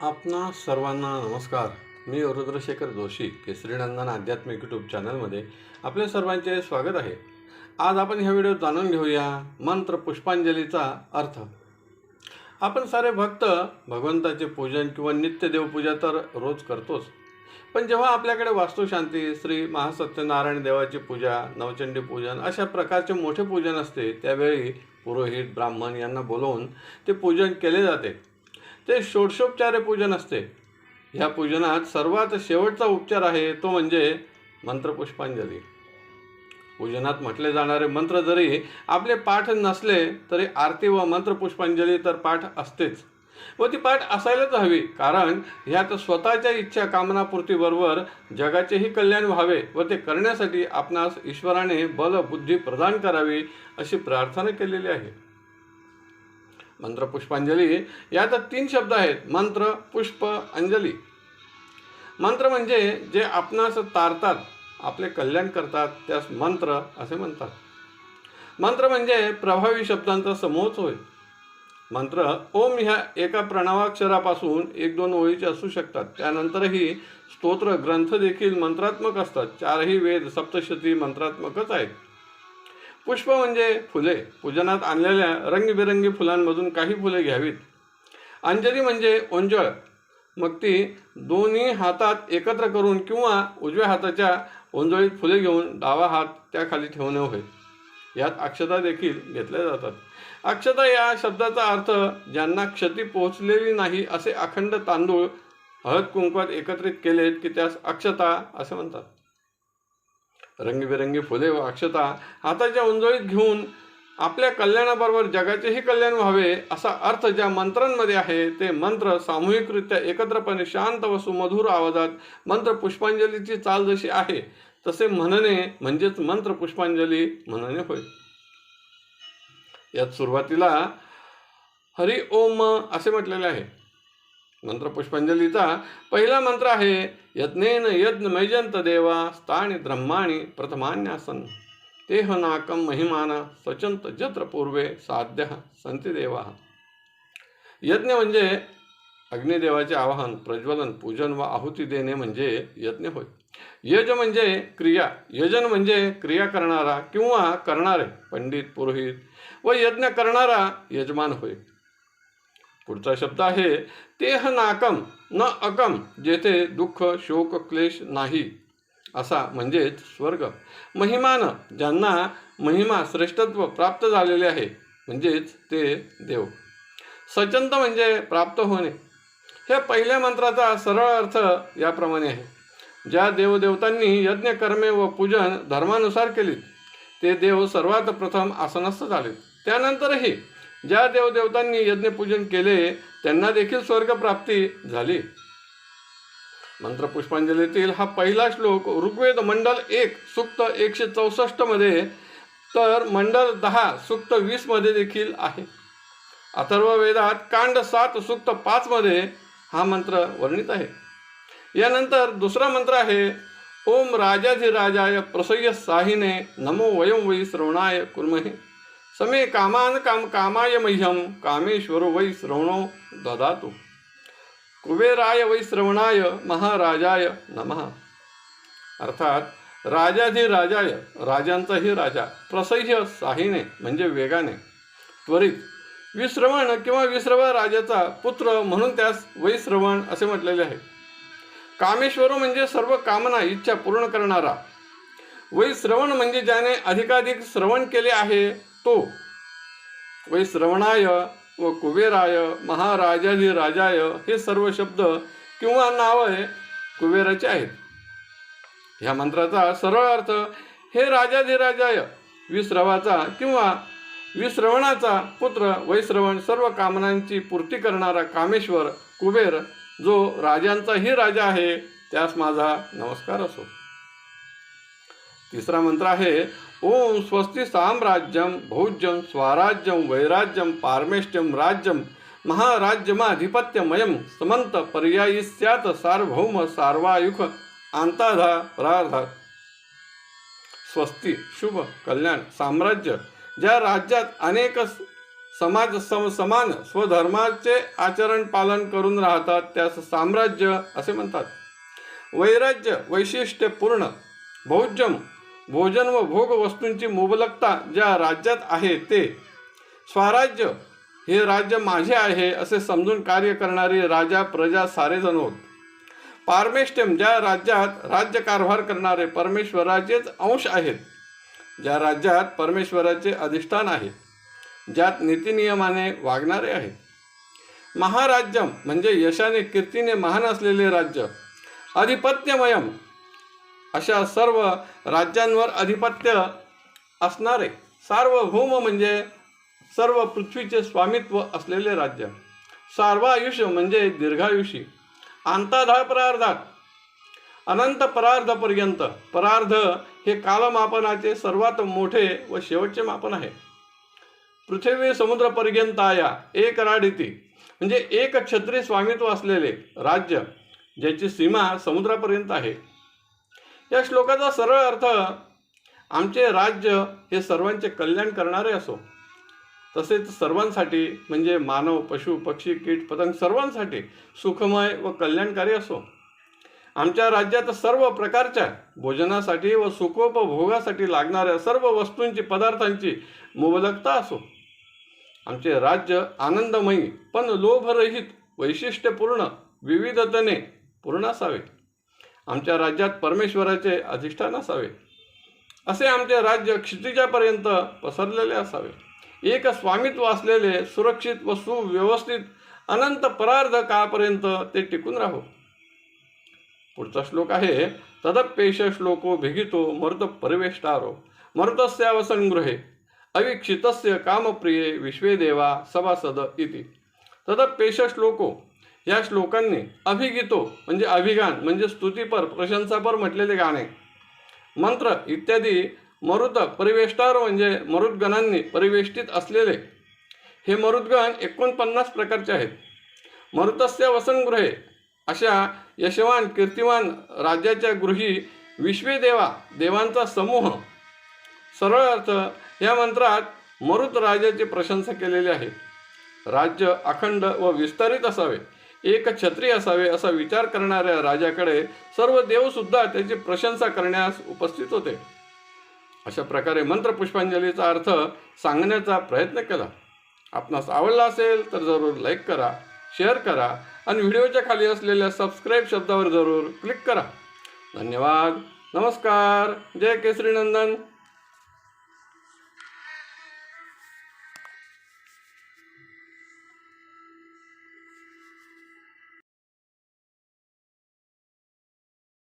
आपणा सर्वांना नमस्कार. मी रुद्रशेखर जोशी केसरीनंदन आध्यात्मिक यूट्यूब चॅनलमध्ये आपले सर्वांचे स्वागत आहे. आज आपण ह्या व्हिडिओत जाणून घेऊया मंत्र पुष्पांजलीचा अर्थ. आपण सारे भक्त भगवंताचे पूजन किंवा नित्य देवपूजा तर रोज करतोच. पण जेव्हा आपल्याकडे वास्तुशांती श्री महासत्यनारायण देवाची पूजा नवचंडी पूजन अशा प्रकारचे मोठे पूजन असते त्यावेळी पुरोहित ब्राह्मण यांना बोलवून ते पूजन केले जाते. ते षोडशोपचारे पूजन असते. ह्या पूजनात सर्वात शेवटचा उपचार आहे तो म्हणजे मंत्रपुष्पांजली. पूजनात म्हटले जाणारे मंत्र जरी आपले पाठ नसले तरी आरती व मंत्रपुष्पांजली तर पाठ असतेच. व ती पाठ असायलाच हवी कारण ह्यात स्वतःच्या इच्छा कामनापूर्तीबरोबर जगाचेही कल्याण व्हावे व ते करण्यासाठी आपणास ईश्वराने बल बुद्धी प्रदान करावी अशी प्रार्थना केलेली आहे. मंत्र पुष्पांजली. यात तीन शब्द आहेत. मंत्र पुष्प अंजली. मंत्र म्हणजे जे आपणास तारतात आपले कल्याण करतात त्यास मंत्र असे म्हणतात. मंत्र म्हणजे प्रभावी शब्दांचा समूहच होय. मंत्र ओम ह्या एका प्रणवाक्षरापासून एक दोन ओळीचे असू शकतात. त्यानंतरही स्तोत्र ग्रंथ देखील मंत्रात्मक असतात. चारही वेद सप्तशती मंत्रात्मकच आहेत. पुष्प म्हणजे फुले. पूजनात आणलेल्या रंगीबेरंगी फुलांमधून काही फुले घ्यावीत. अंजली म्हणजे ओंजळ. मग ती दोन्ही हातात एकत्र करून किंवा उजव्या हाताच्या ओंजळीत फुले घेऊन डावा हात त्याखाली ठेवणे होय. यात अक्षता देखील घेतल्या जातात. अक्षता या शब्दाचा अर्थ ज्यांना क्षती पोहोचलेली नाही असे अखंड तांदूळ हळद कुंकवात एकत्रित केलेत की त्यास अक्षता असे म्हणतात. रंगीबेरंगी फुले व अक्षता हाताच्या उंजळीत घेऊन आपल्या कल्याणाबरोबर जगाचेही कल्याण व्हावे असा अर्थ ज्या मंत्रांमध्ये आहे ते मंत्र सामूहिकरित्या एकत्रपणे शांत व सुमधुर आवाजात मंत्र पुष्पांजलीची चाल जशी आहे तसे म्हणणे म्हणजेच मंत्र पुष्पांजली म्हणणे होय. यात सुरुवातीला हरि ओम असे म्हटलेले आहे. मंत्र पुष्पांजलीचा पहिला मंत्र आहे यज्ञेन यज्ञ मैजंत देवा स्थानी ब्रह्माणी प्रथमान्यासन। तेह नाकम महिमान स्वचंत जत्र पूर्वे साध्य संति देवा। यज्ञ म्हणजे अग्निदेवाचे आवाहन प्रज्वलन पूजन व आहुती देणे म्हणजे यज्ञ होय। यज म्हणजे क्रिया यजन म्हणजे क्रिया करणारा किंवा करणारे पंडित पुरोहित व यज्ञ करणारा यजमान होय। पुढचा शब्द आहे तेह नाकम न अकम जेथे दुःख शोक क्लेश नाही. असा म्हणजेच स्वर्ग. महिमान ज्यांना महिमा श्रेष्ठत्व प्राप्त झालेले आहे म्हणजेच ते देव. सचंत म्हणजे प्राप्त होणे. ह्या पहिल्या मंत्राचा सरळ अर्थ याप्रमाणे आहे. ज्या देवदेवतांनी यज्ञ कर्मे व पूजन धर्मानुसार केलीत ते देव सर्वात प्रथम आसनस्थ झाले. त्यानंतरही ज्या देवदेवतांनी यज्ञपूजन केले त्यांना देखील स्वर्गप्राप्ती झाली. मंत्रपुष्पांजलीतील हा पहिला श्लोक ऋग्वेद मंडल एक सुक्त एकशे चौसष्टमध्ये तर मंडल दहा सुक्त वीसमध्ये देखील आहे. अथर्व वेदात कांड सात सुक्त पाच मध्ये हा मंत्र वर्णित आहे. यानंतर दुसरा मंत्र आहे ओम राजाधिराजाय प्रसय्य साहिने नमो वयं वयी श्रवणाय कुर्महे. समे कामान काम कामाय मह्यम कामेश्वरो वै श्रवणो ददातु। कुबेराय वै श्रवणाय महाराजाय नमः। अर्थात राजाधिराजाय राजांचाही राजा प्रसह्य साहीने म्हणजे वेगाने त्वरित विश्रवण किंवा विश्रव राजाचा पुत्र म्हणून त्यास वैश्रवण असे म्हटलेले आहे. कामेश्वर म्हणजे सर्व कामना इच्छा पूर्ण करणारा. वैश्रवण म्हणजे ज्याने अधिकाधिक श्रवण केले आहे तो वै श्रवणाय व कुबेराय महाराजाधी राजाय हे सर्व शब्द किंवा नावे कुबेराचे आहेत. ह्या मंत्राचा सरळ अर्थ हे राजाधिराजाय विश्रवाचा किंवा विश्रवणाचा पुत्र वैश्रवण सर्व कामनांची पूर्ती करणारा कामेश्वर कुबेर जो राजांचाही राजा आहे त्यास माझा नमस्कार असो. तिसरा मंत्र आहे ओम स्वस्ती साम्राज्यम भौज्यम स्वराज्यम वैराज्यम पारमेष्ट्यम राज्यम महाराज्यमाधिपत्यमयम समंत पर्यायी स्यात सार्वभौम सार्वायुख आंताधा परार्धा। स्वस्ती शुभ कल्याण साम्राज्य ज्या राज्यात अनेक समाज सम समान स्वधर्माचे आचरण पालन करून राहतात त्यास साम्राज्य असे म्हणतात. वैराज्य वैशिष्ट्यपूर्ण भौज्यम भोजन व भोग वस्तूंची मुबलकता ज्या राज्यात आहे ते स्वराज्य हे राज्य माझे आहे असे समजून कार्य करणारे राजा प्रजा सारेजण होत. पारमेष्ट्यम ज्या राज्यात राज्यकारभार करणारे परमेश्वराचेच अंश आहेत ज्या राज्यात परमेश्वराचे अधिष्ठान आहे ज्यात नीतिनियमाने वागणारे आहे. महाराज्यम म्हणजे यशाने कीर्तीने महान असलेले राज्य अधिपत्यमयम अशा सर्व राज्यांवर अधिपत्य असणारे सार्वभौम म्हणजे सर्व पृथ्वीचे स्वामित्व असलेले राज्य. सार्वायुष्य म्हणजे दीर्घायुषी अंताधा परार्धात अनंत परार्धपर्यंत. परार्ध हे कालमापनाचे सर्वात मोठे व शेवटचे मापन आहे. पृथ्वी समुद्रपर्यंताया एक राडिती म्हणजे एक छत्री स्वामित्व असलेले राज्य ज्याची सीमा समुद्रापर्यंत आहे. या श्लोकाचा सरळ अर्थ आमचे राज्य हे सर्वांचे कल्याण करणारे असो. तसेच सर्वांसाठी म्हणजे मानव पशु पक्षी कीट पतंग सर्वांसाठी सुखमय व कल्याणकारी असो. आमच्या राज्यात सर्व प्रकारच्या भोजनासाठी व सुखोपभोगासाठी लागणाऱ्या सर्व वस्तूंची पदार्थांची मुबलकता असो. आमचे राज्य आनंदमयी पण लोभरहित वैशिष्ट्यपूर्ण विविधतेने पूर्ण असावे. आमच्या राज्यात परमेश्वराचे अधिष्ठान असावे. असे आमचे राज्य क्षितिजापर्यंत पसरलेले असावे. एक स्वामित्व असलेले सुरक्षित व सुव्यवस्थित अनंत परार्ध काळपर्यंत ते टिकून राहो. पुढचा श्लोक आहे तदप्येष श्लोको भिगितो मर्द परिवेष्टारो मर्दस्यावसनगृहे अविक्षितस्य कामप्रिये विश्वेदेवा सभासद इति. तदप्येष श्लोको या श्लोकांनी अभिगीतो म्हणजे अभिगान म्हणजे स्तुतीपर प्रशंसापर म्हटलेले गाणे. मंत्र इत्यादी मरुत परिवेष्टार म्हणजे मरुद्गणांनी परिवेष्टित असलेले. हे मरुद्गण एकोणपन्नास प्रकारचे आहेत. मरुतस्य वसनगृहे अशा यशवान कीर्तिवान राज्याच्या गृही विश्वे देवा देवांचा समूह. सरळ अर्थ या मंत्रात मरुत राजाची प्रशंसा केलेली आहे. राज्य अखंड व विस्तारित असावे. एक छत्री असावे असा विचार करणाऱ्या राजाकडे सर्व देवसुद्धा त्याची प्रशंसा करण्यास उपस्थित होते. अशा प्रकारे मंत्रपुष्पांजलीचा अर्थ सांगण्याचा प्रयत्न केला. आपणास आवडला असेल तर जरूर लाईक करा शेअर करा आणि व्हिडिओच्या खाली असलेल्या सबस्क्राईब शब्दावर जरूर क्लिक करा. धन्यवाद. नमस्कार. जय केसरी नंदन